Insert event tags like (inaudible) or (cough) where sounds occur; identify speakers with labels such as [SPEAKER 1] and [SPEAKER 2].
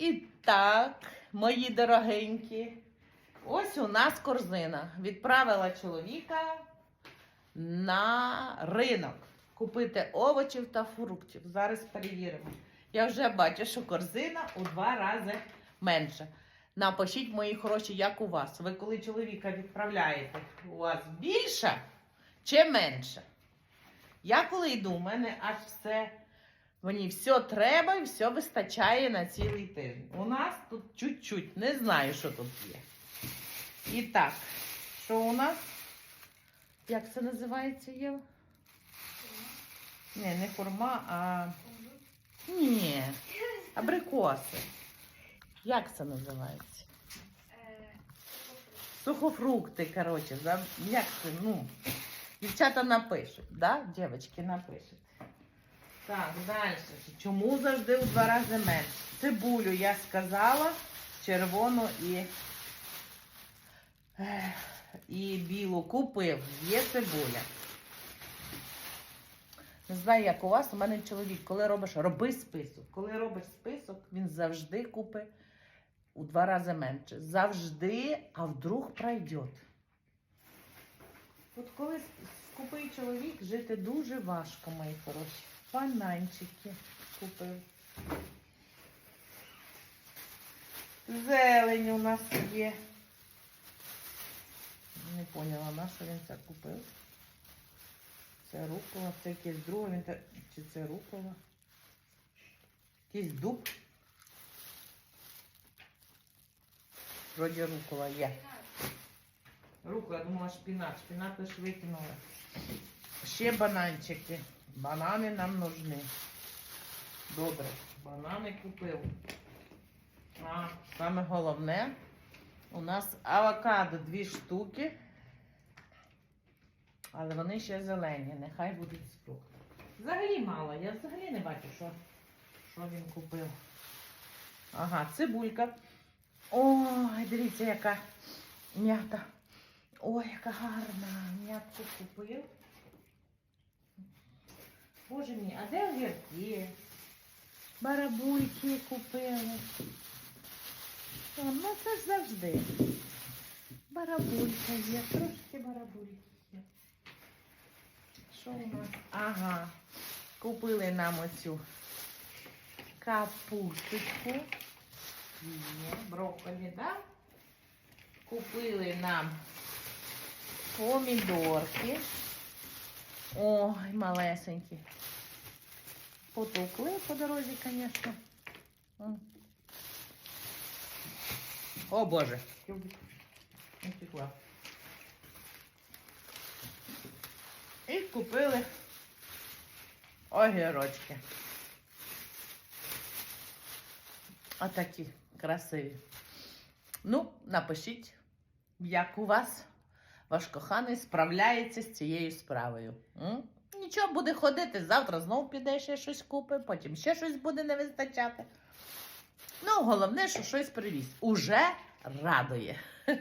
[SPEAKER 1] І так, мої дорогенькі, ось у нас корзина. Відправила чоловіка на ринок купити овочів та фруктів. Зараз перевіримо. Я вже бачу, що корзина у два рази менша. Напишіть, мої хороші, як у вас. Ви коли чоловіка відправляєте, у вас більше чи менше? Я коли йду, у мене аж все. Мені все треба і все вистачає на цілий тиждень. У нас тут чуть-чуть, не знаю, що тут є. І так, що у нас? Як це називається, Єва? Ні, не хурма, а. Ні. Абрикоси. Як це називається? Сухофрукти, коротше. Як це, ну. Дівчата напишуть, да? Дівчатки напишуть. Так, далі. Чому завжди у два рази менше? Цибулю я сказала, червону і, і білу купив. Є цибуля. Не знаю, як у вас, у мене чоловік, коли робиш, роби список. Коли робиш список, він завжди купить у два рази менше. Завжди, а вдруг пройде. От коли скупий чоловік, жити дуже важко, мої хороші. Бананчики купив. Зелень у нас є. Не поняла, на що він це купив. Це рукола, це якесь друге, він те- чи це рукола? Якийсь дуб. Вроді рукола є. Рукола, я думала шпінат. Шпінат лише викинула. Ще бананчики. Банани нам нужны. Добре, банани купив. А, саме головне, у нас авокадо дві штуки. Але вони ще зелені, нехай будуть з фруктом. Взагалі мало, я взагалі не бачу, що, що він купив. Ага, цибулька. Ой, дивіться, яка м'ята. Ой, яка гарна. М'ятку купив. Боже мій, а де огірки? Барабульки купили. О, ну це ж завжди. Барабулька є, трошки барабульки є. Що у нас? Ага. Купили нам оцю капусточку. Є, брокколі, да? Купили нам помідорки. Ой, малесенькі. Потукли по дорозі, звісно. О Боже. І купили огірочки. Отакі красиві. Ну, напишіть, як у вас ваш коханий справляється з цією справою. М? Нічого буде ходити, завтра знову піде ще щось купи, потім ще щось буде не вистачати. Ну, головне, що щось привіз. Уже радує. (laughs)